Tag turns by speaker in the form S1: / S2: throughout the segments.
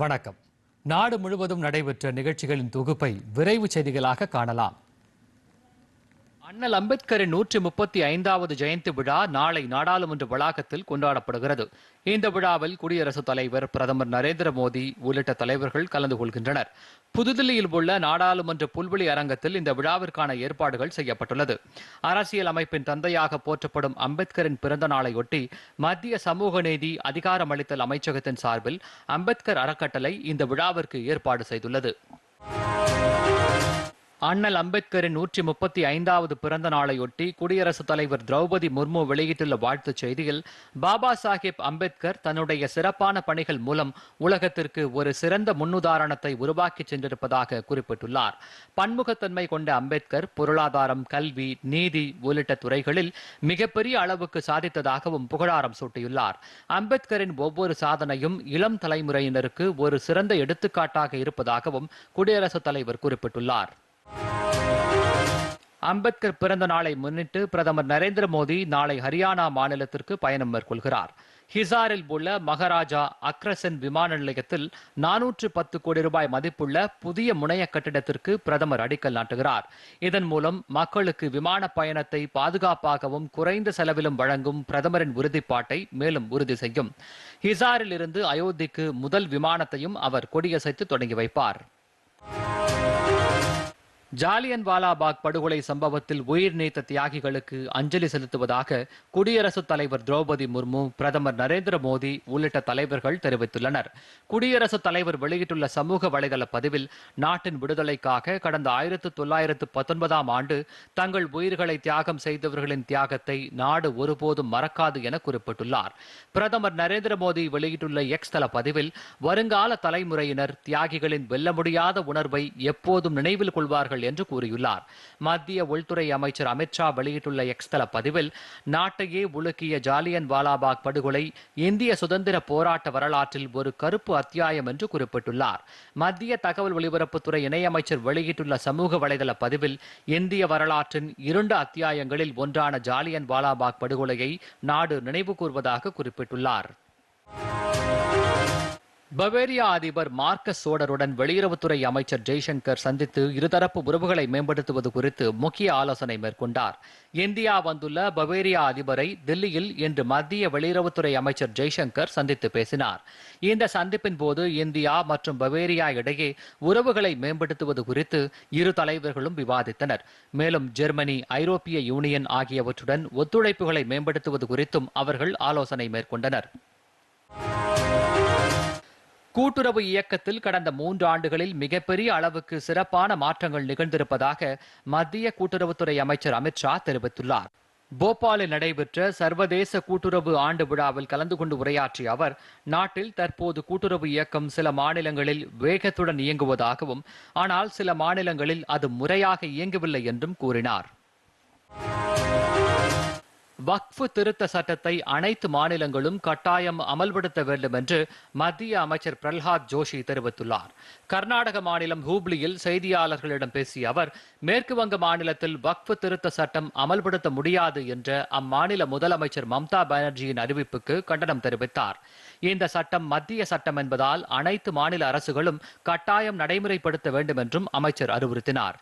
S1: வணக்கம் நாடு முழுவதும் நடைபெற்ற நிகழ்ச்சிகளின் தொகுப்பை விரைவு செய்திகளாக காணலாம் அண்ணல் அம்பேத்கரின் நூற்றி முப்பத்தி ஐந்தாவது ஜெயந்தி விழா நாளை நாடாளுமன்ற வளாகத்தில் கொண்டாடப்படுகிறது இந்த விழாவில் குடியரசுத் தலைவர் பிரதமர் நரேந்திர மோடி உள்ளிட்ட தலைவர்கள் கலந்து கொள்கின்றனர் புதுதில்லியில் உள்ள நாடாளுமன்ற புல்வெளி அரங்கத்தில் இந்த விழாவிற்கான ஏற்பாடுகள் செய்யப்பட்டுள்ளது அரசியல் அமைப்பின் தந்தையாக போற்றப்படும் அம்பேத்கரின் பிறந்த நாளையொட்டி மத்திய சமூக நீதி அதிகாரமளித்தல் அமைச்சகத்தின் சார்பில் அம்பேத்கர் அறக்கட்டளை இந்த விழாவிற்கு ஏற்பாடு செய்துள்ளது அண்ணல் அம்பேத்கரின் நூற்றி முப்பத்தி ஐந்தாவது பிறந்த நாளையொட்டி குடியரசுத் தலைவர் திரௌபதி முர்மு வெளியிட்டுள்ள வாழ்த்துச் செய்தியில் பாபா சாஹிப் அம்பேத்கர் தன்னுடைய சிறப்பான பணிகள் மூலம் உலகத்திற்கு ஒரு சிறந்த முன்னுதாரணத்தை உருவாக்கி சென்றிருப்பதாக குறிப்பிட்டுள்ளார் பன்முகத்தன்மை கொண்ட அம்பேத்கர் பொருளாதாரம் கல்வி நீதி உள்ளிட்ட துறைகளில் மிகப்பெரிய அளவுக்கு சாதித்ததாகவும் புகழாரம் சூட்டியுள்ளார் அம்பேத்கரின் ஒவ்வொரு சாதனையும் இளம் தலைமுறையினருக்கு ஒரு சிறந்த எடுத்துக்காட்டாக இருப்பதாகவும் குடியரசுத் தலைவர் குறிப்பிட்டுள்ளார் அம்பேத்கர் பிறந்த நாளை முன்னிட்டு பிரதமர் நரேந்திர மோடி நாளை ஹரியானா மாநிலத்திற்கு பயணம் மேற்கொள்கிறார் ஹிசாரில் உள்ள மகாராஜா அக்ரசன் விமான நிலையத்தில் நானூற்று பத்து கோடி ரூபாய் மதிப்புள்ள புதிய முனைய கட்டிடத்திற்கு பிரதமர் அடிக்கல் நாட்டுகிறார் இதன் மூலம் மக்களுக்கு விமான பயணத்தை பாதுகாப்பாகவும் குறைந்த செலவிலும் வழங்கும் பிரதமரின் உறுதிப்பாட்டை மேலும் உறுதி செய்யும் ஹிசாரில் இருந்து அயோத்திக்கு முதல் விமானத்தையும் அவர் கொடியசைத்து தொடங்கி வைப்பார் ஜாலியன் வாலாபாக் படுகொலை சம்பவத்தில் உயிர் நீத்த தியாகிகளுக்கு அஞ்சலி செலுத்துவதாக குடியரசுத் தலைவர் திரௌபதி முர்மு பிரதமர் நரேந்திர மோடி உள்ளிட்ட தலைவர்கள் தெரிவித்துள்ளனர் குடியரசுத் தலைவர் வெளியிட்டுள்ள சமூக வலைதள பதிவில் நாட்டின் விடுதலைக்காக கடந்த ஆயிரத்து தொள்ளாயிரத்து பத்தொன்பதாம் ஆண்டு தங்கள் உயிர்களை தியாகம் செய்தவர்களின் தியாகத்தை நாடு ஒருபோதும் மறக்காது என குறிப்பிட்டுள்ளார் பிரதமர் நரேந்திர மோடி வெளியிட்டுள்ள எக்ஸ் தள பதிவில் வருங்கால தலைமுறையினர் தியாகிகளின் வெல்ல முடியாத உணர்வை எப்போதும் நினைவில் கொள்வார்கள் வருவார்கள் என்று கூறியுள்ளார் மத்திய உள்துறை அமைச்சர் ஷா வெளியிட்டுள்ள எக்ஸ்தல பதிவில் நாட்டையே உலுக்கிய ஜாலியன் வாலாபாக் படுகொலை இந்திய சுதந்திர போராட்ட வரலாற்றில் ஒரு கருப்பு அத்தியாயம் என்று குறிப்பிட்டுள்ளார் மத்திய தகவல் ஒலிபரப்புத்துறை இணையமைச்சர் வெளியிட்டுள்ள சமூக வலைதள பதிவில் இந்திய வரலாற்றின் இரண்டு அத்தியாயங்களில் ஒன்றான ஜாலியன் வாலாபாக் படுகொலையை நாடு நினைவு கூர்வதாக குறிப்பிட்டுள்ளார் பவேரியா அதிபர் மார்க்கஸ் சோடருடன் வெளியுறவுத்துறை அமைச்சர் ஜெய்சங்கர் சந்தித்து இருதரப்பு உறவுகளை மேம்படுத்துவது குறித்து முக்கிய ஆலோசனை மேற்கொண்டார் இந்தியா வந்துள்ள பவேரியா அதிபரை தில்லியில் இன்று மத்திய வெளியுறவுத்துறை அமைச்சர் ஜெய்சங்கர் சந்தித்து பேசினார் இந்த சந்திப்பின் போது இந்தியா மற்றும் பவேரியா இடையே உறவுகளை மேம்படுத்துவது குறித்து இரு தலைவர்களும் விவாதித்தனர் மேலும் ஜெர்மனி ஐரோப்பிய யூனியன் ஆகியவற்றுடன் ஒத்துழைப்புகளை மேம்படுத்துவது குறித்தும் அவர்கள் ஆலோசனை மேற்கொண்டனர் கூட்டுறவு இயக்கத்தில் கடந்த மூன்று ஆண்டுகளில் மிகப்பெரிய அளவுக்கு சிறப்பான மாற்றங்கள் நிகழ்ந்திருப்பதாக மத்திய கூட்டுறவுத்துறை அமைச்சர் அமித்ஷா தெரிவித்துள்ளார் போபாலில் நடைபெற்ற சர்வதேச கூட்டுறவு ஆண்டு விழாவில் கலந்து கொண்டு உரையாற்றிய அவர் நாட்டில் தற்போது கூட்டுறவு இயக்கம் சில மாநிலங்களில் வேகத்துடன் இயங்குவதாகவும் ஆனால் சில மாநிலங்களில் அது முறையாக இயங்கவில்லை என்றும் கூறினார் வக்ஃபு திருத்த சட்டத்தை அனைத்து மாநிலங்களும் கட்டாயம் அமல்படுத்த வேண்டும் என்று மத்திய அமைச்சர் பிரல்ஹாத் ஜோஷி தெரிவித்துள்ளார் கர்நாடக மாநிலம் ஹூப்ளியில் செய்தியாளர்களிடம் பேசிய அவர் மேற்குவங்க மாநிலத்தில் வக்ஃபு திருத்த சட்டம் அமல்படுத்த முடியாது என்ற அம்மாநில முதலமைச்சர் மம்தா பானர்ஜியின் அறிவிப்புக்கு கண்டனம் தெரிவித்தார் இந்த சட்டம் மத்திய சட்டம் என்பதால் அனைத்து மாநில அரசுகளும் கட்டாயம் நடைமுறைப்படுத்த வேண்டும் என்றும் அமைச்சர் அறிவுறுத்தினார்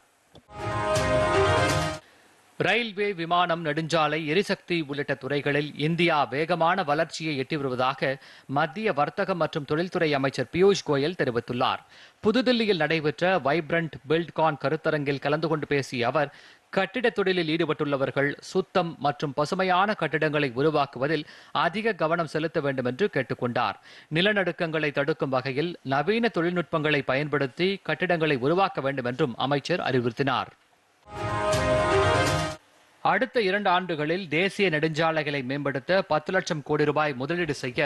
S1: ரயில்வே விமானம் நெடுஞ்சாலை எரிசக்தி உள்ளிட்ட துறைகளில் இந்தியா வேகமான வளர்ச்சியை எட்டி வருவதாக மத்திய வர்த்தகம் மற்றும் தொழில்துறை அமைச்சர் பியூஷ் கோயல் தெரிவித்துள்ளார் புதுதில்லியில் நடைபெற்ற வைப்ரண்ட் பில்ட்கான் கருத்தரங்கில் கலந்து கொண்டு பேசிய அவர் கட்டிட தொழிலில் ஈடுபட்டுள்ளவர்கள் சுத்தம் மற்றும் பசுமையான கட்டிடங்களை உருவாக்குவதில் அதிக கவனம் செலுத்த வேண்டும் என்று கேட்டுக்கொண்டார் நிலநடுக்கங்களை தடுக்கும் வகையில் நவீன தொழில்நுட்பங்களை பயன்படுத்தி கட்டிடங்களை உருவாக்க வேண்டும் என்றும் அமைச்சர் அறிவுறுத்தினார் அடுத்த இரண்டு ஆண்டுகளில் தேசிய நெடுஞ்சாலைகளை மேம்படுத்த பத்து லட்சம் கோடி ரூபாய் முதலீடு செய்ய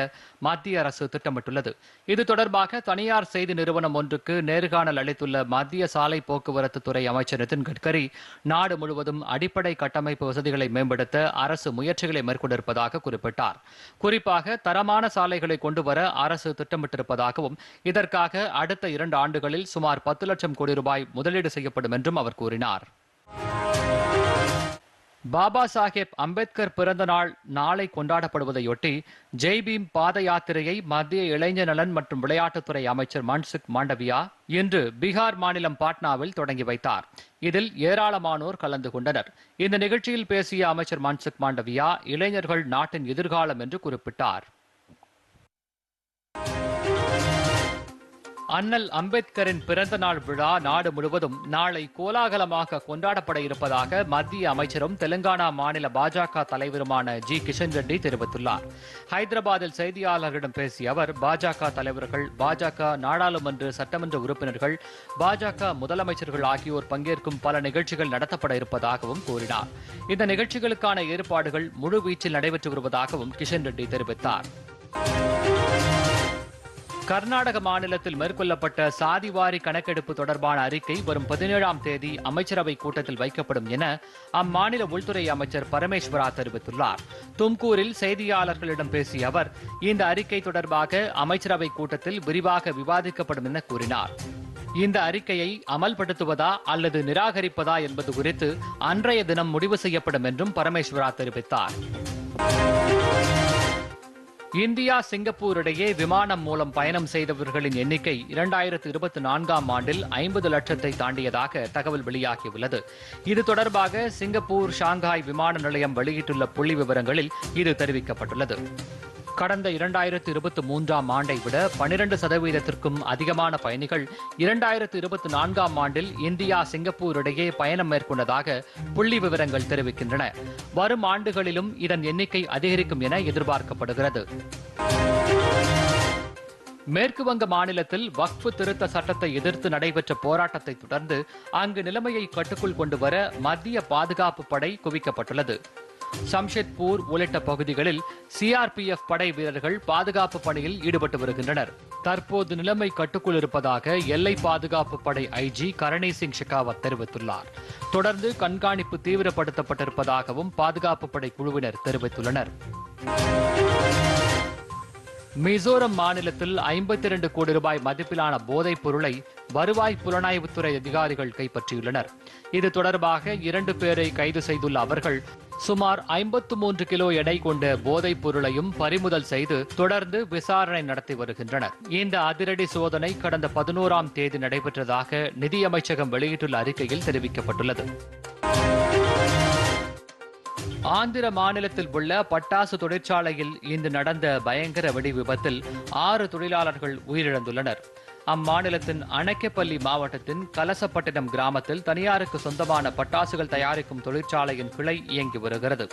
S1: மத்திய அரசு திட்டமிட்டுள்ளது இது தொடர்பாக தனியார் செய்தி நிறுவனம் ஒன்றுக்கு நேர்காணல் அளித்துள்ள மத்திய சாலை போக்குவரத்து துறை அமைச்சர் நிதின் கட்கரி நாடு முழுவதும் அடிப்படை கட்டமைப்பு வசதிகளை மேம்படுத்த அரசு முயற்சிகளை மேற்கொண்டிருப்பதாக குறிப்பிட்டார் குறிப்பாக தரமான சாலைகளை கொண்டு வர அரசு திட்டமிட்டிருப்பதாகவும் இதற்காக அடுத்த இரண்டு ஆண்டுகளில் சுமார் பத்து லட்சம் கோடி ரூபாய் முதலீடு செய்யப்படும் என்றும் அவர் கூறினார் பாபா சாஹேப் அம்பேத்கர் பிறந்த நாள் நாளை கொண்டாடப்படுவதையொட்டி ஜெய் பீம் பாத யாத்திரையை மத்திய இளைஞர் நலன் மற்றும் விளையாட்டுத்துறை அமைச்சர் மன்சுக் மாண்டவியா இன்று பீகார் மாநிலம் பாட்னாவில் தொடங்கி வைத்தார் இதில் ஏராளமானோர் கலந்து கொண்டனர் இந்த நிகழ்ச்சியில் பேசிய அமைச்சர் மன்சுக் மாண்டவியா இளைஞர்கள் நாட்டின் எதிர்காலம் என்று குறிப்பிட்டார் அண்ணல் அம்பேத்கரின் பிறந்த நாள் விழா நாடு முழுவதும் நாளை கோலாகலமாக கொண்டாடப்பட இருப்பதாக மத்திய அமைச்சரும் தெலுங்கானா மாநில பாஜக தலைவருமான ஜி கிஷன் ரெட்டி தெரிவித்துள்ளார் ஹைதராபாத்தில் செய்தியாளர்களிடம் பேசிய அவர் பாஜக தலைவர்கள் பாஜக நாடாளுமன்ற சட்டமன்ற உறுப்பினர்கள் பாஜக முதலமைச்சர்கள் ஆகியோர் பங்கேற்கும் பல நிகழ்ச்சிகள் நடத்தப்பட இருப்பதாகவும் கூறினார் இந்த நிகழ்ச்சிகளுக்கான ஏற்பாடுகள் முழுவீச்சில் நடைபெற்று வருவதாகவும் கிஷன் ரெட்டி தெரிவித்தார் கர்நாடக மாநிலத்தில் மேற்கொள்ளப்பட்ட சாதிவாரி கணக்கெடுப்பு தொடர்பான அறிக்கை வரும் பதினேழாம் தேதி அமைச்சரவை கூட்டத்தில் வைக்கப்படும் என அம்மாநில உள்துறை அமைச்சர் பரமேஸ்வரா தெரிவித்துள்ளார் தும்கூரில் செய்தியாளர்களிடம் பேசிய அவர் இந்த அறிக்கை தொடர்பாக அமைச்சரவை கூட்டத்தில் விரிவாக விவாதிக்கப்படும் என கூறினார் இந்த அறிக்கையை அமல்படுத்துவதா அல்லது நிராகரிப்பதா என்பது குறித்து அன்றைய தினம் முடிவு செய்யப்படும் என்றும் பரமேஸ்வரா தெரிவித்தார் இந்தியா சிங்கப்பூர் இடையே விமானம் மூலம் பயணம் செய்தவர்களின் எண்ணிக்கை இரண்டாயிரத்து இருபத்தி நான்காம் ஆண்டில் ஐம்பது லட்சத்தை தாண்டியதாக தகவல் வெளியாகியுள்ளது இது தொடர்பாக சிங்கப்பூர் ஷாங்காய் விமான நிலையம் வெளியிட்டுள்ள புள்ளி விவரங்களில் இது தெரிவிக்கப்பட்டுள்ளது கடந்த இரண்டாயிரத்து இருபத்தி மூன்றாம் ஆண்டை விட பனிரெண்டு சதவீதத்திற்கும் அதிகமான பயணிகள் இரண்டாயிரத்து இருபத்தி நான்காம் ஆண்டில் இந்தியா சிங்கப்பூர் இடையே பயணம் மேற்கொண்டதாக புள்ளி விவரங்கள் தெரிவிக்கின்றன வரும் ஆண்டுகளிலும் இதன் எண்ணிக்கை அதிகரிக்கும் என எதிர்பார்க்கப்படுகிறது மேற்குவங்க மாநிலத்தில் வக்ஃபு திருத்த சட்டத்தை எதிர்த்து நடைபெற்ற போராட்டத்தை தொடர்ந்து அங்கு நிலைமையை கட்டுக்குள் கொண்டு வர மத்திய பாதுகாப்பு படை குவிக்கப்பட்டுள்ளது சம்ஷெத்பூர் உள்ளிட்ட பகுதிகளில் சிஆர்பிஎஃப் படை வீரர்கள் பாதுகாப்பு பணியில் ஈடுபட்டு வருகின்றனர் தற்போது நிலைமை கட்டுக்குள் இருப்பதாக எல்லை பாதுகாப்பு படை ஐஜி கரணி சிங் ஷெகாவத் தெரிவித்துள்ளார் தொடர்ந்து கண்காணிப்பு தீவிரப்படுத்தப்பட்டிருப்பதாகவும் பாதுகாப்பு படை குழுவினர் தெரிவித்துள்ளனர் மிசோரம் மாநிலத்தில் ஐம்பத்தி இரண்டு கோடி ரூபாய் மதிப்பிலான போதைப் பொருளை வருவாய் புலனாய்வுத்துறை அதிகாரிகள் கைப்பற்றியுள்ளனர் இது தொடர்பாக இரண்டு பேரை கைது செய்துள்ள அவர்கள் சுமார் ஐம்பத்து மூன்று கிலோ எடை கொண்ட போதைப் பொருளையும் பறிமுதல் செய்து தொடர்ந்து விசாரணை நடத்தி வருகின்றனர் இந்த அதிரடி சோதனை கடந்த பதினோராம் தேதி நடைபெற்றதாக நிதியமைச்சகம் வெளியிட்டுள்ள அறிக்கையில் தெரிவிக்கப்பட்டுள்ளது ஆந்திர மாநிலத்தில் உள்ள பட்டாசு தொழிற்சாலையில் இன்று நடந்த பயங்கர வெடி விபத்தில் ஆறு தொழிலாளர்கள் உயிரிழந்துள்ளனர் அம்மாநிலத்தின் அணைக்கப்பள்ளி மாவட்டத்தின் கலசப்பட்டினம் கிராமத்தில் தனியாருக்கு சொந்தமான பட்டாசுகள் தயாரிக்கும் தொழிற்சாலையின் கிளை இயங்கி வருகிறது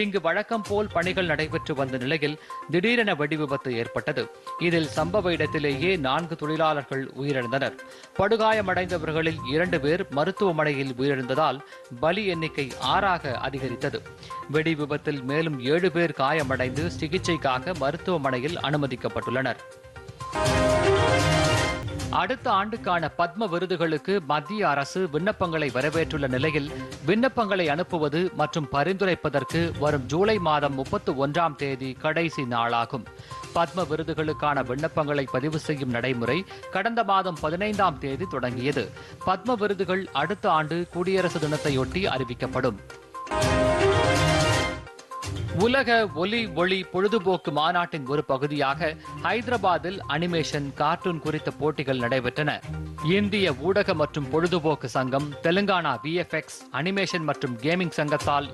S1: இங்கு வழக்கம் போல் பணிகள் நடைபெற்று வந்த நிலையில் திடீரென வெடிவிபத்து ஏற்பட்டது இதில் சம்பவ இடத்திலேயே நான்கு தொழிலாளர்கள் உயிரிழந்தனர் படுகாயமடைந்தவர்களில் இரண்டு பேர் மருத்துவமனையில் உயிரிழந்ததால் பலி எண்ணிக்கை ஆறாக அதிகரித்தது வெடி விபத்தில் மேலும் ஏழு பேர் காயமடைந்து சிகிச்சைக்காக மருத்துவமனையில் அனுமதிக்கப்பட்டுள்ளனர் அடுத்த ஆண்டுக்கான பத்ம விருதுகளுக்கு மத்திய அரசு விண்ணப்பங்களை வரவேற்றுள்ள நிலையில் விண்ணப்பங்களை அனுப்புவது மற்றும் பரிந்துரைப்பதற்கு வரும் ஜூலை மாதம் முப்பத்து ஒன்றாம் தேதி கடைசி நாளாகும் பத்ம விருதுகளுக்கான விண்ணப்பங்களை பதிவு செய்யும் நடைமுறை கடந்த மாதம் பதினைந்தாம் தேதி தொடங்கியது பத்ம விருதுகள் அடுத்த ஆண்டு குடியரசு தினத்தையொட்டி அறிவிக்கப்படும் உலக ஒலி ஒளி பொழுதுபோக்கு மாநாட்டின் ஒரு பகுதியாக ஹைதராபாத்தில் அனிமேஷன் கார்ட்டூன் குறித்த போட்டிகள் நடைபெற்றன இந்திய ஊடக மற்றும் பொழுதுபோக்கு சங்கம் தெலுங்கானா விஎஃப்எக்ஸ் அனிமேஷன் மற்றும் கேமிங் சங்கத்தால்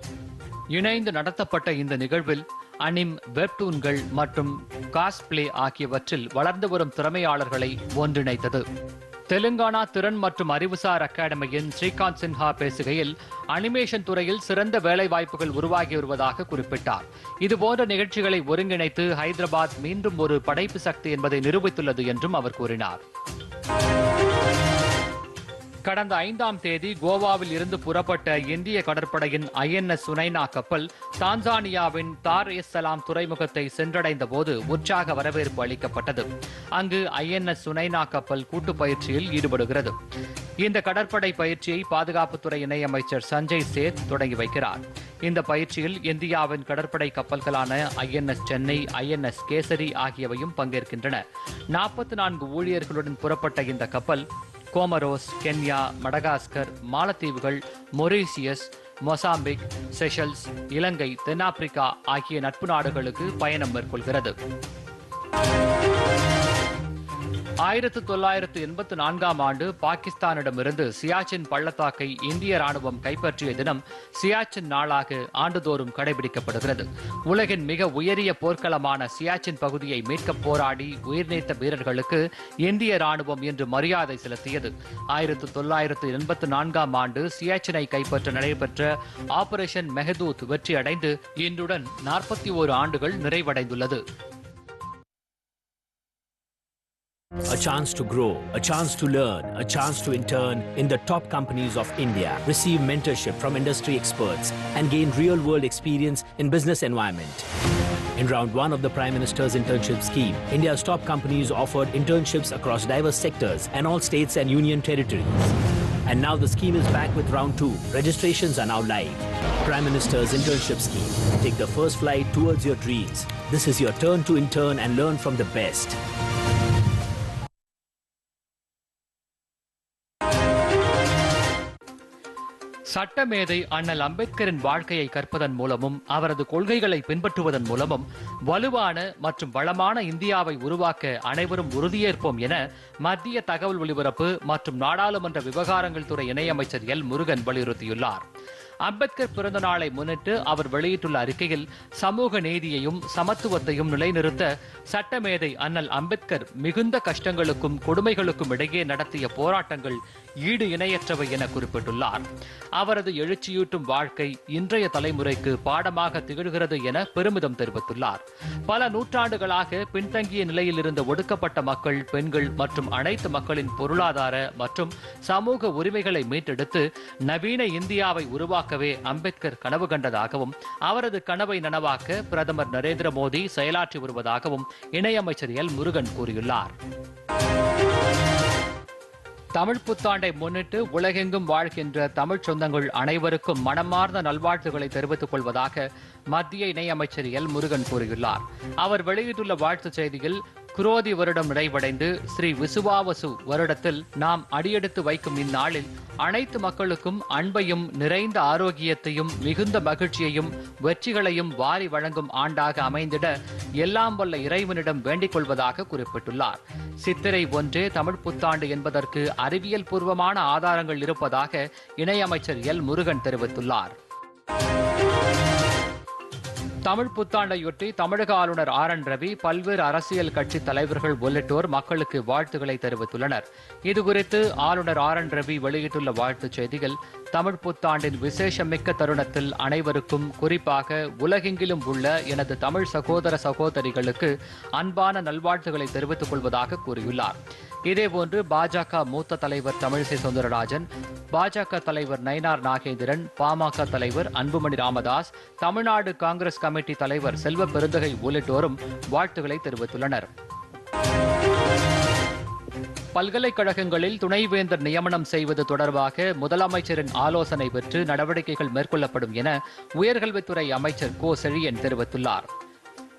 S1: இணைந்து நடத்தப்பட்ட இந்த நிகழ்வில் அனிம் வெப்டூன்கள் மற்றும் காஸ்பிளே ஆகியவற்றில் வளர்ந்து வரும் திறமையாளர்களை ஒன்றிணைத்தது தெலுங்கானா திறன் மற்றும் அறிவுசார் அகாடமியின் ஸ்ரீகாந்த் சின்ஹா பேசுகையில் அனிமேஷன் துறையில் சிறந்த வேலைவாய்ப்புகள் உருவாகி வருவதாக குறிப்பிட்டார் இதுபோன்ற நிகழ்ச்சிகளை ஒருங்கிணைத்து ஹைதராபாத் மீண்டும் ஒரு படைப்பு சக்தி என்பதை நிரூபித்துள்ளது என்றும் அவர் கூறினார் கடந்த ஐந்தாம் தேதி கோவாவில் இருந்து புறப்பட்ட இந்திய கடற்படையின் ஐஎன்எஸ் சுனைனா கப்பல் தான்சானியாவின் தார் எஸ் சலாம் துறைமுகத்தை சென்றடைந்த போது உற்சாக வரவேற்பு அளிக்கப்பட்டது அங்கு ஐஎன்எஸ் சுனைனா கப்பல் கூட்டு பயிற்சியில் ஈடுபடுகிறது இந்த கடற்படை பயிற்சியை பாதுகாப்புத்துறை இணையமைச்சர் சஞ்சய் சேத் தொடங்கி வைக்கிறார் இந்த பயிற்சியில் இந்தியாவின் கடற்படை கப்பல்களான I N S Chennai I N S Kesari ஆகியவையும் பங்கேற்கின்றன நாற்பத்தி நான்கு ஊழியர்களுடன் புறப்பட்ட இந்த கப்பல் கோமரோஸ் கென்யா மடகாஸ்கர் மாலத்தீவுகள் மொரீசியஸ் மொசாம்பிக் செஷல்ஸ் இலங்கை தென்னாப்பிரிக்கா ஆகிய நட்பு நாடுகளுக்கு பயணம் மேற்கொள்கிறது ஆயிரத்து தொள்ளாயிரத்து எண்பத்து நான்காம் ஆண்டு பாகிஸ்தானிடமிருந்து சியாச்சின் பள்ளத்தாக்கை இந்திய ராணுவம் கைப்பற்றிய தினம் சியாச்சின் நாளாக ஆண்டுதோறும் கடைபிடிக்கப்படுகிறது உலகின் மிக உயரிய போர்க்களமான சியாச்சின் பகுதியை மீட்க போராடி உயிர்நீத்த வீரர்களுக்கு இந்திய ராணுவம் இன்று மரியாதை செலுத்தியது ஆயிரத்து தொள்ளாயிரத்து எண்பத்து நான்காம் ஆண்டு சியாச்சினை கைப்பற்ற நடைபெற்ற ஆபரேஷன் மெஹதூத் வெற்றியடைந்து இன்றுடன் நாற்பத்தி ஓரு ஆண்டுகள் நிறைவடைந்துள்ளது A chance to grow, a chance to learn, a chance to intern in the top companies of India, receive mentorship from industry experts, and gain real-world experience in business environment. In round one of the Prime Minister's internship scheme, India's top companies offered internships across diverse sectors and all states and union territories. And now the scheme is back with round two. Registrations are now live. Prime Minister's internship scheme. Take the first flight towards your dreams. This is your turn to intern and learn from the best. சட்டமேதை அண்ணல் அம்பேத்கரின் வாழ்க்கையை கற்பதன் மூலமும் அவரது கொள்கைகளை பின்பற்றுவதன் மூலமும் வலுவான மற்றும் வளமான இந்தியாவை உருவாக்க அனைவரும் உறுதியேற்போம் என மத்திய தகவல் ஒலிபரப்பு மற்றும் நாடாளுமன்ற விவகாரங்கள் துறை இணையமைச்சர் எல் முருகன் வலியுறுத்தியுள்ளார் அம்பேத்கர் பிறந்த நாளை முன்னிட்டு அவர் வெளியிட்டுள்ள அறிக்கையில் சமூக நீதியையும் சமத்துவத்தையும் நிலைநிறுத்த சட்டமேதை அண்ணல் அம்பேத்கர் மிகுந்த கஷ்டங்களுக்கும் கொடுமைகளுக்கும் இடையே நடத்திய போராட்டங்கள் ஈடு இணையற்றவை என குறிப்பிட்டுள்ளார் அவரது எழுச்சியூட்டும் வாழ்க்கை இன்றைய தலைமுறைக்கு பாடமாக திகழ்கிறது என பெருமிதம் தெரிவித்துள்ளார் பல நூற்றாண்டுகளாக பின்தங்கிய நிலையில் இருந்த ஒடுக்கப்பட்ட மக்கள் பெண்கள் மற்றும் அனைத்து மக்களின் பொருளாதார மற்றும் சமூக உரிமைகளை மீட்டெடுத்து நவீன இந்தியாவை உருவாக்கவே அம்பேத்கர் கனவு கண்டதாகவும் அவரது கனவை நனவாக்க பிரதமர் நரேந்திர மோடி செயலாற்றி வருவதாகவும் இணையமைச்சர் எல் முருகன் கூறியுள்ளார் தமிழ் புத்தாண்டை முன்னிட்டு உலகெங்கும் வாழ்கின்ற தமிழ் சொந்தங்கள் அனைவருக்கும் மனமார்ந்த நல்வாழ்த்துக்களை தெரிவித்துக் கொள்வதாக மத்திய இணையமைச்சர் எல் முருகன் கூறியுள்ளார் அவர் வெளியிட்டுள்ள வாழ்த்துச் செய்தியில் குரோதி வருடம் நிறைவடைந்து ஸ்ரீ விசுவாவசு வருடத்தில் நாம் அடியெடுத்து வைக்கும் இந்நாளில் அனைத்து மக்களுக்கும் அன்பையும் நிறைந்த ஆரோக்கியத்தையும் மிகுந்த மகிழ்ச்சியையும் வெற்றிகளையும் வாரி வழங்கும் ஆண்டாக அமைந்திட எல்லாம் வல்ல இறைவனிடம் வேண்டிக் கொள்வதாக குறிப்பிட்டுள்ளார் சித்திரை ஒன்றே தமிழ் புத்தாண்டு என்பதற்கு அறிவியல் பூர்வமான ஆதாரங்கள் இருப்பதாக இணையமைச்சர் எல் முருகன் தெரிவித்துள்ளார் தமிழ் புத்தாண்டையொட்டி தமிழக ஆளுநர் ஆர் என் ரவி பல்வேறு அரசியல் கட்சி தலைவர்கள் உள்ளிட்டோர் மக்களுக்கு வாழ்த்துக்களை தெரிவித்துள்ளனர் இதுகுறித்து ஆளுநர் ஆர் என் ரவி வெளியிட்டுள்ள வாழ்த்துச் செய்தியில் தமிழ் புத்தாண்டின் விசேஷமிக்க தருணத்தில் அனைவருக்கும் குறிப்பாக உலகெங்கிலும் உள்ள எனது தமிழ் சகோதர சகோதரிகளுக்கு அன்பான நல்வாழ்த்துக்களை தெரிவித்துக் கொள்வதாக கூறியுள்ளார் இதேபோன்று பாஜக மூத்த தலைவர் தமிழிசை சவுந்தரராஜன் பாஜக தலைவர் நயினார் நாகேந்திரன் பாமக தலைவர் அன்புமணி ராமதாஸ் தமிழ்நாடு காங்கிரஸ் கமிட்டி தலைவர் செல்வ பெருந்தகை உள்ளிட்டோரும் வாழ்த்துக்களை தெரிவித்துள்ளனர் பல்கலைக்கழகங்களில் துணைவேந்தர் நியமனம் செய்வது தொடர்பாக முதலமைச்சரின் ஆலோசனை பெற்று நடவடிக்கைகள் மேற்கொள்ளப்படும் என உயர்கல்வித்துறை அமைச்சர் கோ செழியன் தெரிவித்துள்ளார்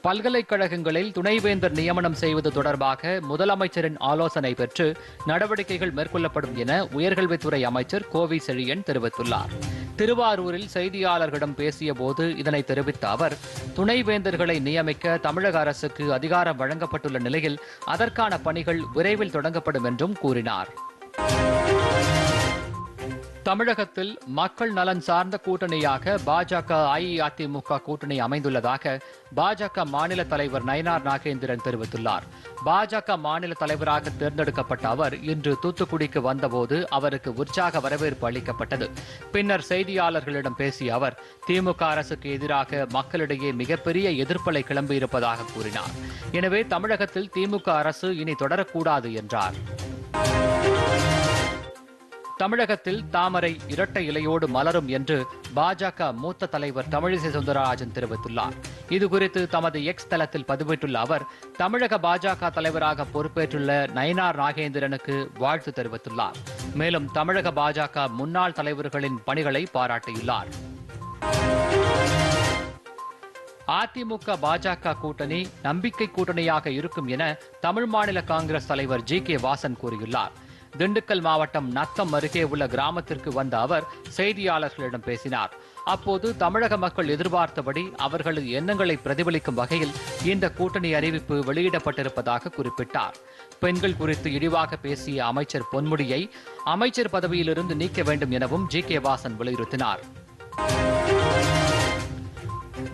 S1: பல்கலைக்கழகங்களில் துணைவேந்தர் நியமனம் செய்வது தொடர்பாக முதலமைச்சரின் ஆலோசனை பெற்று நடவடிக்கைகள் மேற்கொள்ளப்படும் என உயர்கல்வித்துறை அமைச்சர் கோவி செழியன் தெரிவித்துள்ளார் திருவாரூரில் செய்தியாளர்களிடம் பேசிய போது இதனை தெரிவித்த அவர் துணைவேந்தர்களை நியமிக்க தமிழக அரசுக்கு அதிகாரம் வழங்கப்பட்டுள்ள நிலையில் அதற்கான பணிகள் விரைவில் தொடங்கப்படும் என்றும் கூறினார் தமிழகத்தில் மக்கள் நலன் சார்ந்த கூட்டணியாக பாஜக அஇஅதிமுக கூட்டணி அமைந்துள்ளதாக பாஜக மாநில தலைவர் நயனார் நாகேந்திரன் தெரிவித்துள்ளார் பாஜக மாநில தலைவராக தேர்ந்தெடுக்கப்பட்ட அவர் இன்று தூத்துக்குடிக்கு வந்தபோது அவருக்கு உற்சாக வரவேற்பு அளிக்கப்பட்டது பின்னர் செய்தியாளர்களிடம் பேசிய அவர் திமுக அரசுக்கு எதிராக மக்களிடையே மிகப்பெரிய எதிர்ப்பலை கிளம்பியிருப்பதாக கூறினார் எனவே தமிழகத்தில் திமுக அரசு இனி தொடரக்கூடாது என்றார் தமிழகத்தில் தாமரை இரட்டை இலையோடு மலரும் என்று பாஜக மூத்த தலைவர் தமிழிசை சுந்தரராஜன் தெரிவித்துள்ளார் இதுகுறித்து தமது எக்ஸ் தளத்தில் பதிவிட்டுள்ள அவர் தமிழக பாஜக தலைவராக பொறுப்பேற்றுள்ள நயனார் நாகேந்திரனுக்கு வாழ்த்து தெரிவித்துள்ளார் மேலும் தமிழக பாஜக முன்னாள் தலைவர்களின் பணிகளை பாராட்டியுள்ளார் அதிமுக பாஜக கூட்டணி நம்பிக்கை கூட்டணியாக இருக்கும் என தமிழ் மாநில காங்கிரஸ் தலைவர் ஜி கே வாசன் கூறியுள்ளார் திண்டுக்கல் மாவட்டம் நத்தம் அருகே உள்ள கிராமத்திற்கு வந்த அவர் செய்தியாளர்களிடம் பேசினார் அப்போது தமிழக மக்கள் எதிர்பார்த்தபடி அவர்களது எண்ணங்களை பிரதிபலிக்கும் வகையில் இந்த கூட்டணி அறிவிப்பு வெளியிடப்பட்டிருப்பதாக குறிப்பிட்டார் பெண்கள் குறித்து இழிவாக பேசிய அமைச்சர் பொன்முடியை அமைச்சர் பதவியிலிருந்து நீக்க வேண்டும் எனவும் ஜி கே வாசன் வலியுறுத்தினார்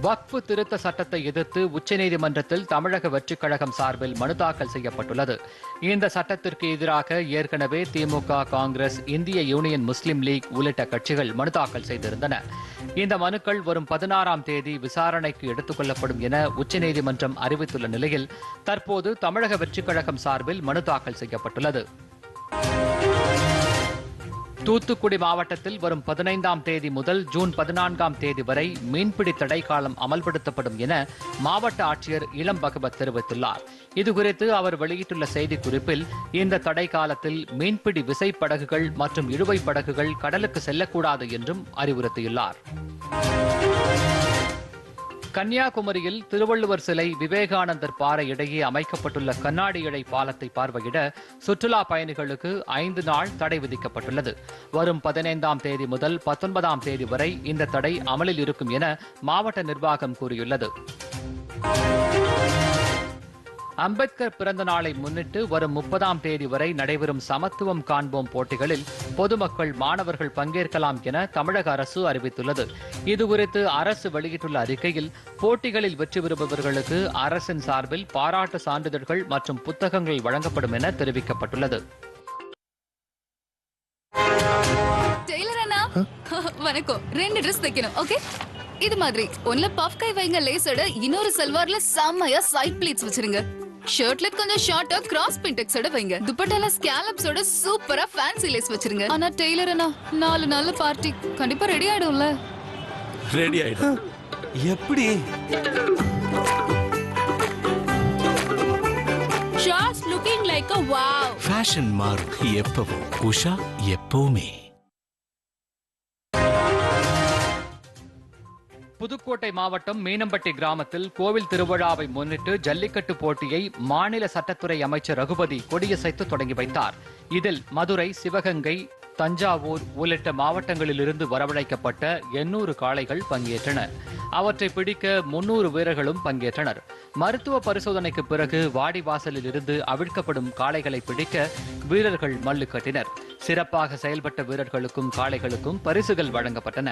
S1: வக்பு திருத்த சட்டத்தை எதிர்த்து உச்சநீதிமன்றத்தில் தமிழக வெற்றிக் கழகம் சார்பில் மனு தாக்கல் செய்யப்பட்டுள்ளது இந்த சட்டத்திற்கு எதிராக ஏற்கனவே திமுக காங்கிரஸ் இந்திய யூனியன் முஸ்லீம் லீக் உள்ளிட்ட கட்சிகள் மனு தாக்கல் செய்திருந்தன இந்த மனுக்கள் வரும் பதினாறாம் தேதி விசாரணைக்கு எடுத்துக் கொள்ளப்படும் என உச்சநீதிமன்றம் அறிவித்துள்ள நிலையில் தற்போது தமிழக வெற்றிக் கழகம் சார்பில் மனு தாக்கல் செய்யப்பட்டுள்ளது தூத்துக்குடி மாவட்டத்தில் வரும் பதினைந்தாம் தேதி முதல் ஜூன் பதினான்காம் தேதி வரை மீன்பிடி தடை காலம் அமல்படுத்தப்படும் என மாவட்ட ஆட்சியர் இளம் பகவத் தெரிவித்துள்ளார் இதுகுறித்து அவர் வெளியிட்டுள்ள செய்திக்குறிப்பில் இந்த தடை காலத்தில் மீன்பிடி விசைப்படகுகள் மற்றும் இழுவை படகுகள் கடலுக்கு செல்லக்கூடாது என்றும் அறிவுறுத்தியுள்ளார் கன்னியாகுமரியில் திருவள்ளுவர் சிலை விவேகானந்தர் பாறை இடையே அமைக்கப்பட்டுள்ள கண்ணாடி இழை பாலத்தை பார்வையிட சுற்றுலா பயணிகளுக்கு ஐந்து நாள் தடை விதிக்கப்பட்டுள்ளது வரும் பதினைந்தாம் தேதி முதல் பத்தொன்பதாம் தேதி வரை இந்த தடை அமலில் இருக்கும் என மாவட்ட நிர்வாகம் கூறியுள்ளது அம்பேத்கர் பிறந்த நாளை முன்னிட்டு வரும் முப்பதாம் தேதி வரை நடைபெறும் சமத்துவம் காண்போம் போட்டிகளில் பொதுமக்கள் மாணவர்கள் பங்கேற்கலாம் என தமிழக அரசு அறிவித்துள்ளது இதுகுறித்து அரசு வெளியிட்டுள்ள அறிக்கையில் போட்டிகளில் வெற்றி பெறுபவர்களுக்கு அரசின் சார்பில் பாராட்டு சான்றிதழ்கள் மற்றும் புத்தகங்கள் வழங்கப்படும் என தெரிவிக்கப்பட்டுள்ளது
S2: வணக்கம் ரெண்டு ட்ரெஸ் தைக்கணும் ஓகே இது மாதிரி ஒன்னுல பஃப் கை வைங்க லேஸோட இன்னொரு செல்வார்ல செம்மையா சைட் பிளீட்ஸ் வச்சிருங்க ஷர்ட்லெட் கொஞ்சம் ஷார்ட்டா கிராஸ் பின்டெக்ஸோட வைங்க துப்பட்டால ஸ்கேலப்ஸோட சூப்பரா ஃபேன்சி லேஸ் வச்சிருங்க ஆனா டெய்லர் அண்ணா நாலு நாள் பார்ட்டி கண்டிப்பா ரெடி ஆயிடும்ல
S3: ரெடி ஆயிடும் எப்படி
S2: shorts looking like a wow
S4: fashion mark எப்பவும் உஷா எப்பவுமே
S1: புதுக்கோட்டை மாவட்டம் மீனம்பட்டி கிராமத்தில் கோவில் திருவிழாவை முன்னிட்டு ஜல்லிக்கட்டு போட்டியை மாநில சட்டத்துறை அமைச்சர் ரகுபதி கொடியசைத்து தொடங்கி வைத்தார் இதில் மதுரை சிவகங்கை தஞ்சாவூர் உள்ளிட்ட மாவட்டங்களிலிருந்து வரவழைக்கப்பட்ட எண்ணூறு காளைகள் பங்கேற்றன அவற்றை பிடிக்க முன்னூறு வீரர்களும் பங்கேற்றனர் மருத்துவ பரிசோதனைக்கு பிறகு வாடிவாசலில் இருந்து அவிழ்க்கப்படும் காளைகளை பிடிக்க வீரர்கள் மல்லு கட்டினர் சிறப்பாக செயல்பட்ட வீரர்களுக்கும் காளைகளுக்கும் பரிசுகள் வழங்கப்பட்டன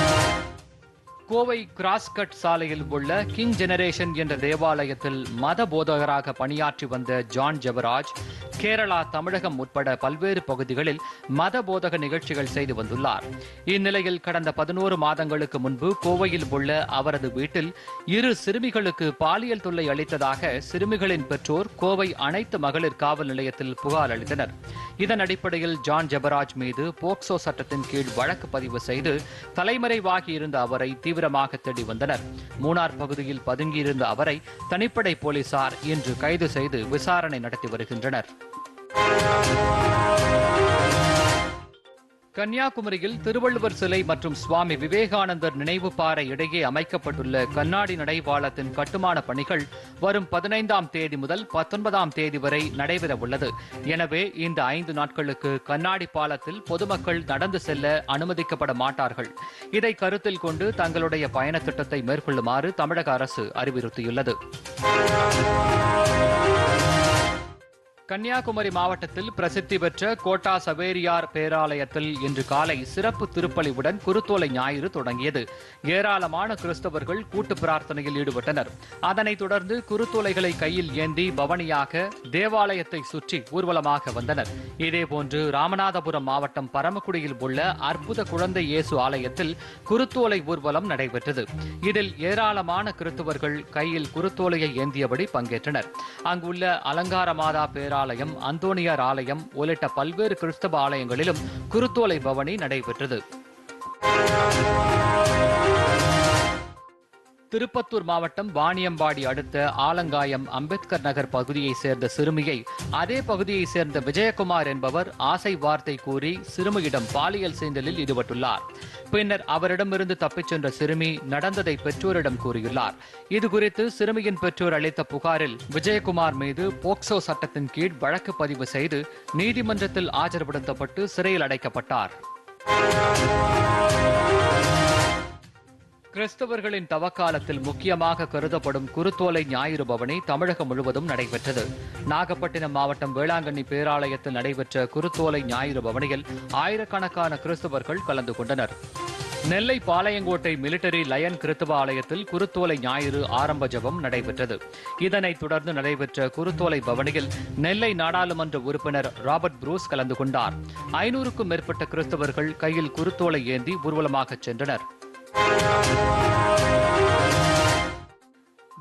S1: கோவை கிராஸ்கட் சாலையில் உள்ள கிங் ஜெனரேஷன் என்ற தேவாலயத்தில் மத போதகராக பணியாற்றி வந்த ஜான் ஜெவராஜ் கேரளா தமிழகம் உட்பட பல்வேறு பகுதிகளில் மத போதக நிகழ்ச்சிகள் செய்து வந்துள்ளார் இந்நிலையில் கடந்த பதினோரு மாதங்களுக்கு முன்பு கோவையில் உள்ள அவரது வீட்டில் இரு சிறுமிகளுக்கு பாலியல் தொல்லை அளித்ததாக சிறுமிகளின் பெற்றோர் கோவை அனைத்து மகளிர் காவல் நிலையத்தில் புகார் அளித்தனர் இதன் அடிப்படையில் ஜான் ஜெபராஜ் மீது போக்சோ சட்டத்தின் கீழ் வழக்கு பதிவு செய்து தலைமறைவாகியிருந்த அவரை தீவிர தீவிரமாக தேடி வந்தனர் மூணார் பகுதியில் பதுங்கியிருந்த அவரை தனிப்படை போலீசார் இன்று கைது செய்து விசாரணை நடத்தி வருகின்றனர் கன்னியாகுமரியில் திருவள்ளுவர் சிலை மற்றும் சுவாமி விவேகானந்தர் நினைவு பாறை இடையே அமைக்கப்பட்டுள்ள கண்ணாடி நடைவாளத்தின் கட்டுமான பணிகள் வரும் பதினைந்தாம் தேதி முதல் பத்தொன்பதாம் தேதி வரை நடைபெறவுள்ளது எனவே இந்த ஐந்து நாட்களுக்கு கண்ணாடி பாலத்தில் பொதுமக்கள் நடந்து செல்ல அனுமதிக்கப்பட மாட்டார்கள் இதை கருத்தில் கொண்டு தங்களுடைய பயண திட்டத்தை மேற்கொள்ளுமாறு தமிழக அரசு அறிவுறுத்தியுள்ளது கன்னியாகுமரி மாவட்டத்தில் பிரசித்தி பெற்ற கோட்டா சவேரியார் பேராலயத்தில் இன்று காலை சிறப்பு திருப்பலிவுடன் குருத்தோலை ஞாயிறு தொடங்கியது ஏராளமான கிறிஸ்தவர்கள் கூட்டு பிரார்த்தனையில் ஈடுபட்டனர் அதனைத் தொடர்ந்து குருத்தோலைகளை கையில் ஏந்தி பவனியாக தேவாலயத்தை சுற்றி ஊர்வலமாக வந்தனர் இதேபோன்று ராமநாதபுரம் மாவட்டம் பரமக்குடியில் உள்ள அற்புத குழந்தை இயேசு ஆலயத்தில் குருத்தோலை ஊர்வலம் நடைபெற்றது இதில் ஏராளமான கிறிஸ்தவர்கள் கையில் குருத்தோலையை ஏந்தியபடி பங்கேற்றனர் அங்குள்ள அலங்கார மாதா பேரா ஆலயம் அந்தோனியார் ஆலயம் உள்ளிட்ட பல்வேறு கிறிஸ்தவ ஆலயங்களிலும் குருத்தோலை பவனி நடைபெற்றது திருப்பத்தூர் மாவட்டம் வாணியம்பாடி அடுத்த ஆலங்காயம் அம்பேத்கர் நகர் பகுதியை சேர்ந்த சிறுமியை அதே பகுதியை சேர்ந்த விஜயகுமார் என்பவர் ஆசை வார்த்தை கூறி சிறுமியிடம் பாலியல் செய்தலில் ஈடுபட்டுள்ளார் பின்னர் அவரிடமிருந்து தப்பிச் சென்ற சிறுமி நடந்ததை பெற்றோரிடம் கூறியுள்ளார் இதுகுறித்து சிறுமியின் பெற்றோர் அளித்த புகாரில் விஜயகுமார் மீது போக்சோ சட்டத்தின் கீழ் வழக்கு பதிவு செய்து நீதிமன்றத்தில் ஆஜர்படுத்தப்பட்டு சிறையில் அடைக்கப்பட்டார் கிறிஸ்தவர்களின் தவக்காலத்தில் முக்கியமாக கருதப்படும் குருத்தோலை ஞாயிறு பவனி தமிழகம் முழுவதும் நடைபெற்றது நாகப்பட்டினம் மாவட்டம் வேளாங்கண்ணி பேராலயத்தில் நடைபெற்ற குருத்தோலை ஞாயிறு பவனியில் ஆயிரக்கணக்கான கிறிஸ்தவர்கள் கலந்து கொண்டனர் நெல்லை பாளையங்கோட்டை மிலிட்டரி லயன் கிறித்துவ ஆலயத்தில் குருத்தோலை ஞாயிறு ஆரம்ப ஜபம் நடைபெற்றது இதனைத் தொடர்ந்து நடைபெற்ற குருத்தோலை பவனியில் நெல்லை நாடாளுமன்ற உறுப்பினர் ராபர்ட் புரூஸ் கலந்து கொண்டார் ஐநூறுக்கும் மேற்பட்ட கிறிஸ்தவர்கள் கையில் குருத்தோலை ஏந்தி ஊர்வலமாகச் சென்றனர்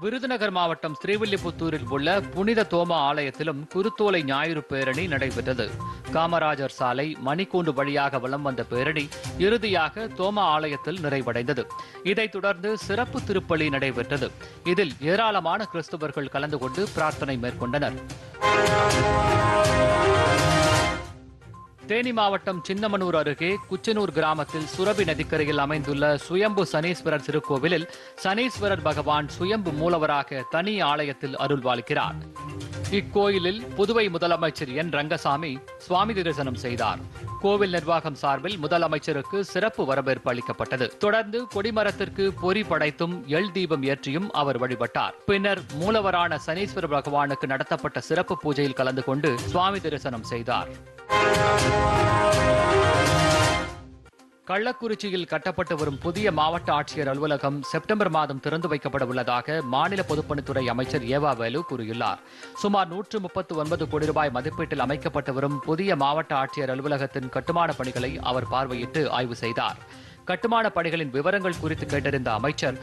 S1: விருதுநகர் மாவட்டம் ஸ்ரீவில்லிபுத்தூரில் உள்ள புனித தோம ஆலயத்திலும் குருத்தோலை ஞாயிறு பேரணி நடைபெற்றது காமராஜர் சாலை மணிக்கூண்டு வழியாக வலம் வந்த பேரணி இறுதியாக தோம ஆலயத்தில் நிறைவடைந்தது இதைத் தொடர்ந்து சிறப்பு திருப்பலி நடைபெற்றது இதில் ஏராளமான கிறிஸ்தவர்கள் கலந்து கொண்டு பிரார்த்தனை மேற்கொண்டனர் தேனி மாவட்டம் சின்னமனூர் அருகே குச்சனூர் கிராமத்தில் சுரபி நதிக்கரையில் அமைந்துள்ள சுயம்பு சனீஸ்வரர் திருக்கோவிலில் சனீஸ்வரர் பகவான் சுயம்பு மூலவராக தனி ஆலயத்தில் அருள்வாழ்கிறார் இக்கோயிலில் புதுவை முதலமைச்சர் என் ரங்கசாமி சுவாமி தரிசனம் செய்தார் கோவில் நிர்வாகம் சார்பில் முதலமைச்சருக்கு சிறப்பு வரவேற்பு அளிக்கப்பட்டது தொடர்ந்து கொடிமரத்திற்கு பொறி படைத்தும் எல் தீபம் ஏற்றியும் அவர் வழிபட்டார் பின்னர் மூலவரான சனீஸ்வரர் பகவானுக்கு நடத்தப்பட்ட சிறப்பு பூஜையில் கலந்து கொண்டு சுவாமி தரிசனம் செய்தார் கள்ளக்குறிச்சியில் கட்டப்பட்டு வரும் புதிய மாவட்ட ஆட்சியர் அலுவலகம் செப்டம்பர் மாதம் திறந்து வைக்கப்பட உள்ளதாக மாநில பொதுப்பணித்துறை அமைச்சர் ஏவா வேலு கூறியுள்ளார் சுமார் நூற்று முப்பத்து ஒன்பது கோடி ரூபாய் மதிப்பீட்டில் அமைக்கப்பட்டு வரும் புதிய மாவட்ட ஆட்சியர் அலுவலகத்தின் கட்டுமான பணிகளை அவர் பார்வையிட்டு ஆய்வு செய்தார் கட்டுமான பணிகளின் விவரங்கள் குறித்து கேட்டறிந்த அமைச்சர்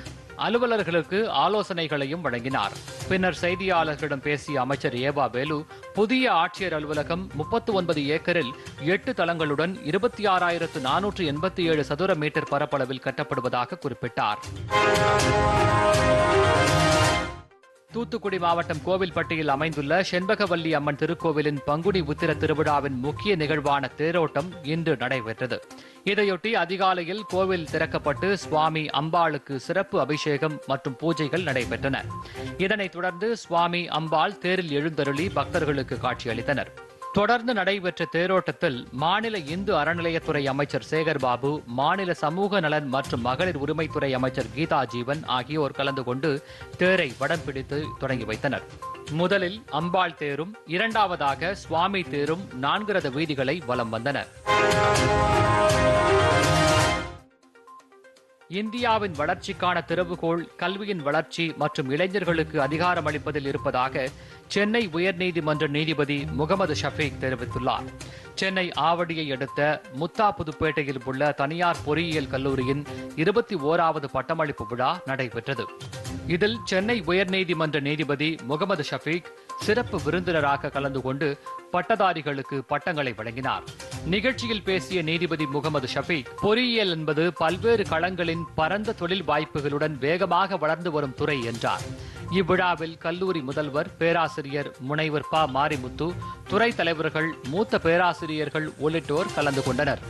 S1: அலுவலர்களுக்கு ஆலோசனைகளையும் வழங்கினார் பின்னர் செய்தியாளர்களிடம் பேசிய அமைச்சர் ஏவா வேலு புதிய ஆட்சியர் அலுவலகம் முப்பத்து ஒன்பது ஏக்கரில் எட்டு தளங்களுடன் இருபத்தி ஆறாயிரத்து நானூற்று எண்பத்தி ஏழு சதுர மீட்டர் பரப்பளவில் கட்டப்படுவதாக குறிப்பிட்டார் தூத்துக்குடி மாவட்டம் கோவில்பட்டியில் அமைந்துள்ள செண்பகவல்லி அம்மன் திருக்கோவிலின் பங்குனி உத்திர திருவிழாவின் முக்கிய நிகழ்வான தேரோட்டம் இன்று நடைபெற்றது இதையொட்டி அதிகாலையில் கோவில் திறக்கப்பட்டு சுவாமி அம்பாளுக்கு சிறப்பு அபிஷேகம் மற்றும் பூஜைகள் நடைபெற்றன இதனைத் தொடர்ந்து சுவாமி அம்பாள் தேரில் எழுந்தருளி பக்தர்களுக்கு காட்சியளித்தனர் தொடர்ந்து நடைபெற்ற தேரோட்டத்தில் மாநில இந்து அறநிலையத்துறை அமைச்சர் சேகர் பாபு மாநில சமூக நலன் மற்றும் மகளிர் உரிமைத்துறை அமைச்சர் கீதா ஜீவன் ஆகியோர் கலந்து கொண்டு தேரை வடம் பிடித்து தொடங்கி வைத்தனர் முதலில் அம்பாள் தேரும் இரண்டாவதாக சுவாமி தேரும் நான்கிறத வீதிகளை வலம் வந்தன இந்தியாவின் வளர்ச்சிக்கான திறவுகோள் கல்வியின் வளர்ச்சி மற்றும் இளைஞர்களுக்கு அதிகாரம் அளிப்பதில் இருப்பதாக சென்னை உயர்நீதிமன்ற நீதிபதி முகமது ஷஃபீக் தெரிவித்துள்ளார் சென்னை ஆவடியை அடுத்த முத்தா புதுப்பேட்டையில் உள்ள தனியார் பொறியியல் கல்லூரியின் இருபத்தி ஓராவது பட்டமளிப்பு விழா நடைபெற்றது இதில் சென்னை உயர்நீதிமன்ற நீதிபதி முகமது ஷஃபீக் சிறப்பு விருந்தினராக கலந்து கொண்டு பட்டதாரிகளுக்கு பட்டங்களை வழங்கினார் நிகழ்ச்சியில் பேசிய நீதிபதி முகமது ஷபீக் பொறியியல் என்பது பல்வேறு களங்களின் பரந்த தொழில் வாய்ப்புகளுடன் வேகமாக வளர்ந்து வரும் துறை என்றார் இவ்விழாவில் கல்லூரி முதல்வர் பேராசிரியர் முனைவர் ப மாரிமுத்து துறை தலைவர்கள் மூத்த பேராசிரியர்கள் உள்ளிட்டோர் கலந்து கொண்டனர்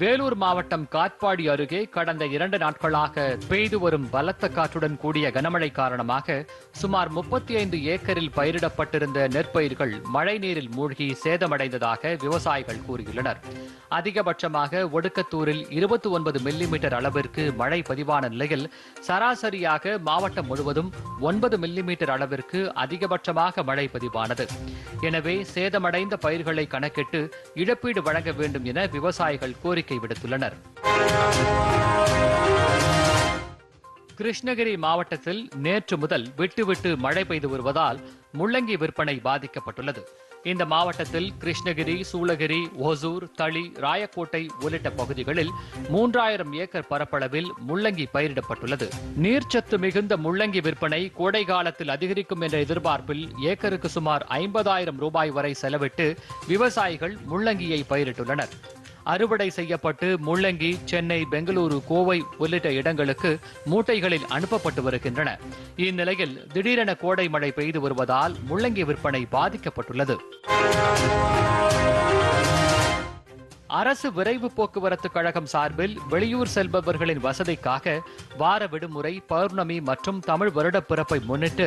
S1: வேலூர் மாவட்டம் காட்பாடி அருகே கடந்த இரண்டு நாட்களாக பெய்து வரும் பலத்த காற்றுடன் கூடிய கனமழை காரணமாக சுமார் முப்பத்தி ஐந்து ஏக்கரில் பயிரிடப்பட்டிருந்த நெற்பயிர்கள் மழை நீரில் மூழ்கி சேதமடைந்ததாக விவசாயிகள் கூறியுள்ளனர் அதிகபட்சமாக ஒடுக்கத்தூரில் இருபத்தி ஒன்பது மில்லிமீட்டர் அளவிற்கு மழை பதிவான நிலையில் சராசரியாக மாவட்டம் முழுவதும் ஒன்பது மில்லிமீட்டர் அளவிற்கு அதிகபட்சமாக மழை பதிவானது எனவே சேதமடைந்த பயிர்களை கணக்கிட்டு இழப்பீடு வழங்க வேண்டும் என விவசாயிகள் கோரிக்கை கோரிக்கை விடுத்துள்ளனர் கிருஷ்ணகிரி மாவட்டத்தில் நேற்று முதல் விட்டுவிட்டு மழை பெய்து வருவதால் முள்ளங்கி விற்பனை பாதிக்கப்பட்டுள்ளது இந்த மாவட்டத்தில் கிருஷ்ணகிரி சூளகிரி ஒசூர் தளி ராயக்கோட்டை உள்ளிட்ட பகுதிகளில் மூன்றாயிரம் ஏக்கர் பரப்பளவில் முள்ளங்கி பயிரிடப்பட்டுள்ளது நீர்ச்சத்து மிகுந்த முள்ளங்கி விற்பனை கோடை காலத்தில் அதிகரிக்கும் என்ற எதிர்பார்ப்பில் ஏக்கருக்கு சுமார் ஐம்பதாயிரம் ரூபாய் வரை செலவிட்டு விவசாயிகள் முள்ளங்கியை பயிரிட்டுள்ளனர் அறுவடை செய்யப்பட்டு முள்ளங்கி சென்னை பெங்களூரு கோவை உள்ளிட்ட இடங்களுக்கு மூட்டைகளில் அனுப்பப்பட்டு வருகின்றன இந்நிலையில் திடீரென கோடை மழை பெய்து வருவதால் முள்ளங்கி விற்பனை பாதிக்கப்பட்டுள்ளது அரசு விரைவு போக்குவரத்து கழகம் சார்பில் வெளியூர் செல்பவர்களின் வசதிக்காக வார விடுமுறை பௌர்ணமி மற்றும் தமிழ் வருட பிறப்பை முன்னிட்டு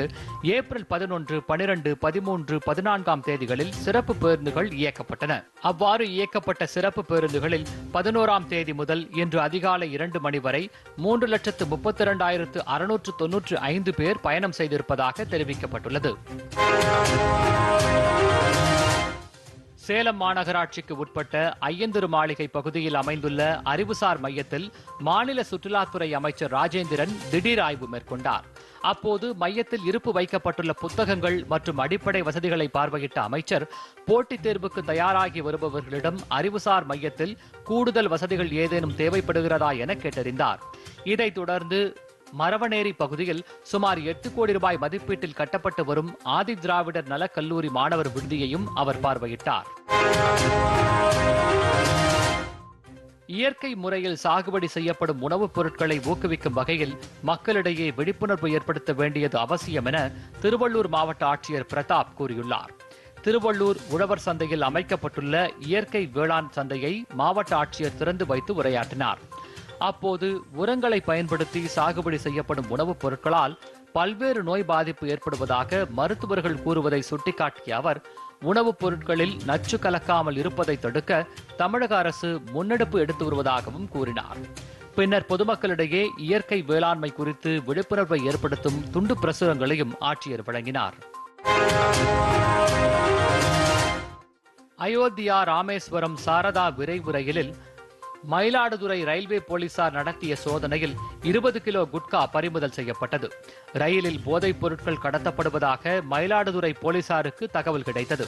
S1: ஏப்ரல் பதினொன்று பனிரெண்டு பதிமூன்று பதினான்காம் தேதிகளில் சிறப்பு பேருந்துகள் இயக்கப்பட்டன அவ்வாறு இயக்கப்பட்ட சிறப்பு பேருந்துகளில் பதினோராம் தேதி முதல் இன்று அதிகாலை இரண்டு மணி வரை மூன்று லட்சத்து முப்பத்தி இரண்டாயிரத்து அறுநூற்று தொன்னூற்று ஐந்து பேர் பயணம் செய்திருப்பதாக தெரிவிக்கப்பட்டுள்ளது சேலம் மாநகராட்சிக்கு உட்பட்ட ஐயந்தூர் மாளிகை பகுதியில் அமைந்துள்ள அறிவுசார் மையத்தில் மாநில சுற்றுலாத்துறை அமைச்சர் ராஜேந்திரன் திடீர் ஆய்வு மேற்கொண்டார் அப்போது மையத்தில் இருப்பு வைக்கப்பட்டுள்ள புத்தகங்கள் மற்றும் அடிப்படை வசதிகளை பார்வையிட்ட அமைச்சர் போட்டித் தேர்வுக்கு தயாராகி வருபவர்களிடம் அறிவுசார் மையத்தில் கூடுதல் வசதிகள் ஏதேனும் தேவைப்படுகிறதா என கேட்டறிந்தார் இதைத் தொடர்ந்து மரவனேரி பகுதியில் சுமார் எட்டு கோடி ரூபாய் மதிப்பீட்டில் கட்டப்பட்டு வரும் ஆதி திராவிடர் நலக்கல்லூரி மாணவர் விடுதியையும் அவர் பார்வையிட்டார் இயற்கை முறையில் சாகுபடி செய்யப்படும் உணவுப் பொருட்களை ஊக்குவிக்கும் வகையில் மக்களிடையே விழிப்புணர்வு ஏற்படுத்த வேண்டியது அவசியம் என திருவள்ளூர் மாவட்ட ஆட்சியர் பிரதாப் கூறியுள்ளார் திருவள்ளூர் உழவர் சந்தையில் அமைக்கப்பட்டுள்ள இயற்கை வேளாண் சந்தையை மாவட்ட ஆட்சியர் திறந்து வைத்து உரையாற்றினார் அப்போது உரங்களை பயன்படுத்தி சாகுபடி செய்யப்படும் உணவுப் பொருட்களால் பல்வேறு நோய் பாதிப்பு ஏற்படுவதாக மருத்துவர்கள் கூறுவதை சுட்டிக்காட்டிய அவர் உணவுப் பொருட்களில் நச்சு கலக்காமல் இருப்பதை தடுக்க தமிழக அரசு முன்னெடுப்பு எடுத்து வருவதாகவும் கூறினார் பின்னர் பொதுமக்களிடையே இயற்கை வேளாண்மை குறித்து விழிப்புணர்வை ஏற்படுத்தும் துண்டு பிரசுரங்களையும் ஆட்சியர் வழங்கினார் அயோத்தியா ராமேஸ்வரம் சாரதா விரைவு ரயிலில் மயிலாடுதுறை ரயில்வே போலீசார் நடத்திய சோதனையில் இருபது கிலோ குட்கா பறிமுதல் செய்யப்பட்டது ரயிலில் போதைப் பொருட்கள் கடத்தப்படுவதாக மயிலாடுதுறை போலீசாருக்கு தகவல் கிடைத்தது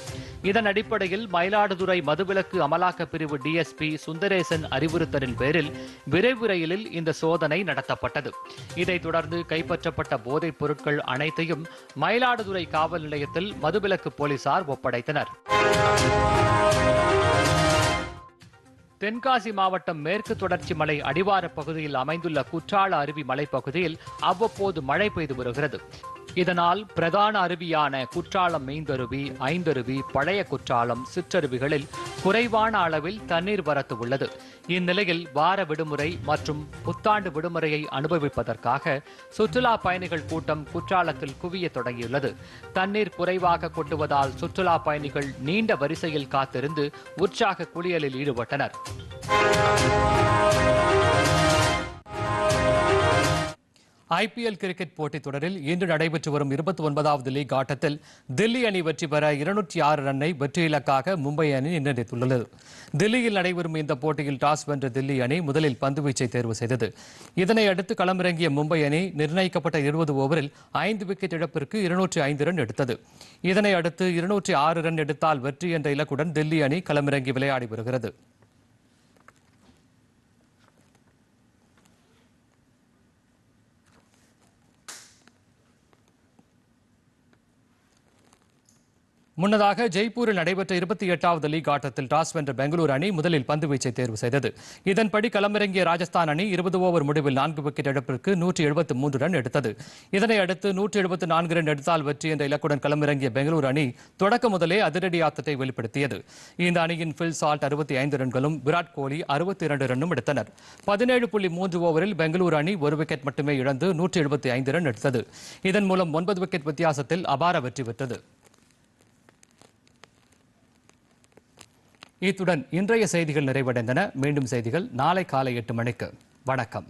S1: இதன் அடிப்படையில் மயிலாடுதுறை மதுவிலக்கு அமலாக்க பிரிவு டிஎஸ்பி சுந்தரேசன் அறிவுறுத்தலின் பேரில் விரைவு ரயிலில் இந்த சோதனை நடத்தப்பட்டது இதைத் தொடர்ந்து கைப்பற்றப்பட்ட போதைப் பொருட்கள் அனைத்தையும் மயிலாடுதுறை காவல் நிலையத்தில் மதுவிலக்கு போலீசார் ஒப்படைத்தனர் தென்காசி மாவட்டம் மேற்கு தொடர்ச்சி மலை அடிவார பகுதியில் அமைந்துள்ள குற்றால அருவி மலைப்பகுதியில் அவ்வப்போது மழை பெய்து வருகிறது இதனால் பிரதான அருவியான குற்றாலம் மீந்தருவி ஐந்தருவி பழைய குற்றாலம் சிற்றருவிகளில் குறைவான அளவில் தண்ணீர் வரத்து உள்ளது இந்நிலையில் வார விடுமுறை மற்றும் புத்தாண்டு விடுமுறையை அனுபவிப்பதற்காக சுற்றுலா பயணிகள் கூட்டம் குற்றாலத்தில் குவிய தொடங்கியுள்ளது தண்ணீர் குறைவாக கொட்டுவதால் சுற்றுலா பயணிகள் நீண்ட வரிசையில் காத்திருந்து உற்சாக குளியலில் ஈடுபட்டனர் ஐபிஎல் கிரிக்கெட் போட்டித் தொடரில் இன்று நடைபெற்று வரும் இருபத்தி ஒன்பதாவது லீக் ஆட்டத்தில் தில்லி அணி வெற்றி பெற இருநூற்றி ஆறு ரன்னை வெற்றி இலக்காக மும்பை அணி நிர்ணயித்துள்ளது தில்லியில் நடைபெறும் இந்த போட்டியில் டாஸ் வென்ற தில்லி அணி முதலில் பந்துவீச்சை தேர்வு செய்தது இதனை அடுத்து களமிறங்கிய மும்பை அணி நிர்ணயிக்கப்பட்ட இருபது ஓவரில் ஐந்து விக்கெட் இழப்பிற்கு இருநூற்றி ஐந்து ரன் எடுத்தது இதனை அடுத்து இருநூற்றி ஆறு ரன் எடுத்தால் வெற்றி என்ற இலக்குடன் தில்லி அணி களமிறங்கி விளையாடி வருகிறது முன்னதாக ஜெய்ப்பூரில் நடைபெற்ற இருபத்தி எட்டாவது லீக் ஆட்டத்தில் டாஸ் வென்ற பெங்களூரு அணி முதலில் பந்து வீச்சை தேர்வு செய்தது இதன்படி களமிறங்கிய ராஜஸ்தான் அணி இருபது ஓவர் முடிவில் நான்கு விக்கெட் இழப்பிற்கு நூற்றி எழுபத்து மூன்று ரன் எடுத்தது இதனை அடுத்து நூற்றி எழுபத்து நான்கு ரன் எடுத்தால் வெற்றி என்ற இலக்குடன் களமிறங்கிய பெங்களூரு அணி தொடக்க முதலே அதிரடி ஆத்தத்தை வெளிப்படுத்தியது இந்த அணியின் ஃபில் சால்ட் அறுபத்தி ஐந்து ரன்களும் விராட் கோலி அறுபத்தி இரண்டு ரன்னும் எடுத்தனர் பதினேழு புள்ளி மூன்று ஓவரில் பெங்களூரு அணி ஒரு விக்கெட் மட்டுமே இழந்து நூற்றி எழுபத்தி ஐந்து ரன் எடுத்தது இதன் மூலம் ஒன்பது விக்கெட் வித்தியாசத்தில் அபார வெற்றி பெற்றது இத்துடன் இன்றைய செய்திகள் நிறைவடைந்தன மீண்டும் செய்திகள் நாளை காலை எட்டு மணிக்கு வணக்கம்